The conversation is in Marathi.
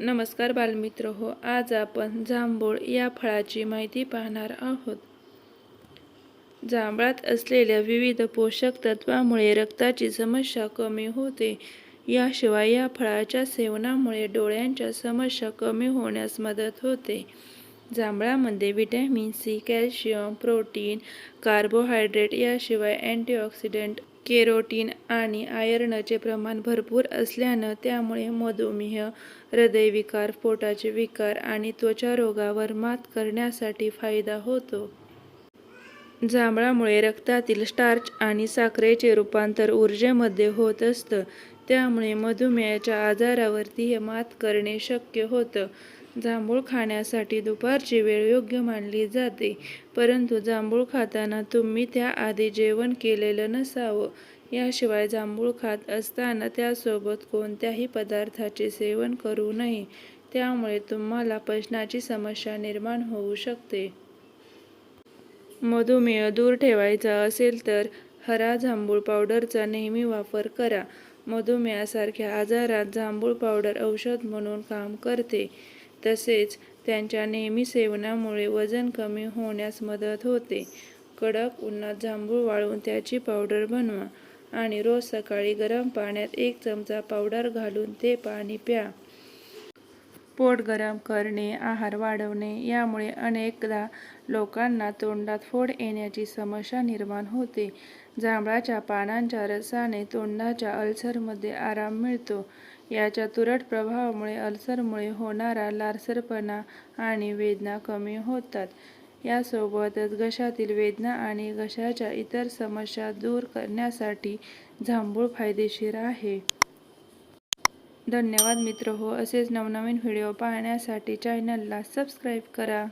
नमस्कार बालमित्र हो आज आपण जांभूळ या फळाची माहिती पाहणार आहोत. जांभळात असलेल्या विविध पोषक तत्वामुळे रक्ताची समस्या कमी होते. याशिवाय या फळाच्या सेवनामुळे डोळ्यांच्या समस्या कमी होण्यास मदत होते. जांभळामध्ये vitamin C calcium protein carbohydrate याशिवाय अँटीऑक्सिडंट केरोटीन आणि आयर्नचे प्रमाण भरपूर असल्यानं त्यामुळे मधुमेह हृदयविकार पोटाचे विकार आणि त्वचा रोगावर मात करण्यासाठी फायदा होतो. जांभळामुळे रक्तातील स्टार्च आणि साखरेचे रूपांतर ऊर्जेमध्ये होत असतं. त्यामुळे मधुमेहाच्या आजारावरती हे मात करणे शक्य होतं. जांभूळ खाण्यासाठी दुपारची वेळ योग्य मानली जाते. परंतु जांभूळ खाताना तुम्ही त्याआधी जेवण केलेलं नसावं. याशिवाय जांभूळ खात असताना त्यासोबत कोणत्याही पदार्थाचे सेवन करू नये. त्यामुळे तुम्हाला पचनाची समस्या निर्माण होऊ शकते. मधुमेह दूर ठेवायचा असेल तर हरा जांभूळ पावडरचा नेहमी वापर करा. मधुमेहासारख्या आजारात जांभूळ पावडर औषध म्हणून काम करते. तसेच त्यांच्या नेहमी सेवनामुळे वजन कमी होण्यास मदत होते. कडक उन्हात जांभूळ वाळवून त्याची पावडर बनवा आणि रोज सकाळी गरम पाण्यात एक चमचा पावडर घालून ते पाणी प्या. पोट गरम करणे आहार वाढवणे यामुळे अनेकदा लोकांना तोंडात फोड येण्याची समस्या निर्माण होते. जांभळाच्या पानांच्या रसाने तोंडाच्या अल्सरमध्ये आराम मिळतो. याच्या तुरट प्रभावामुळे अल्सरमुळे होणारा लारसरपणा आणि वेदना कमी होतात. यासोबतच घशातील वेदना आणि घशाच्या इतर समस्या दूर करण्यासाठी जांभूळ फायदेशीर आहे. धन्यवाद मित्र हो असेच नवनवीन व्हिडिओ पाहण्यासाठी चॅनलला सबस्क्राईब करा.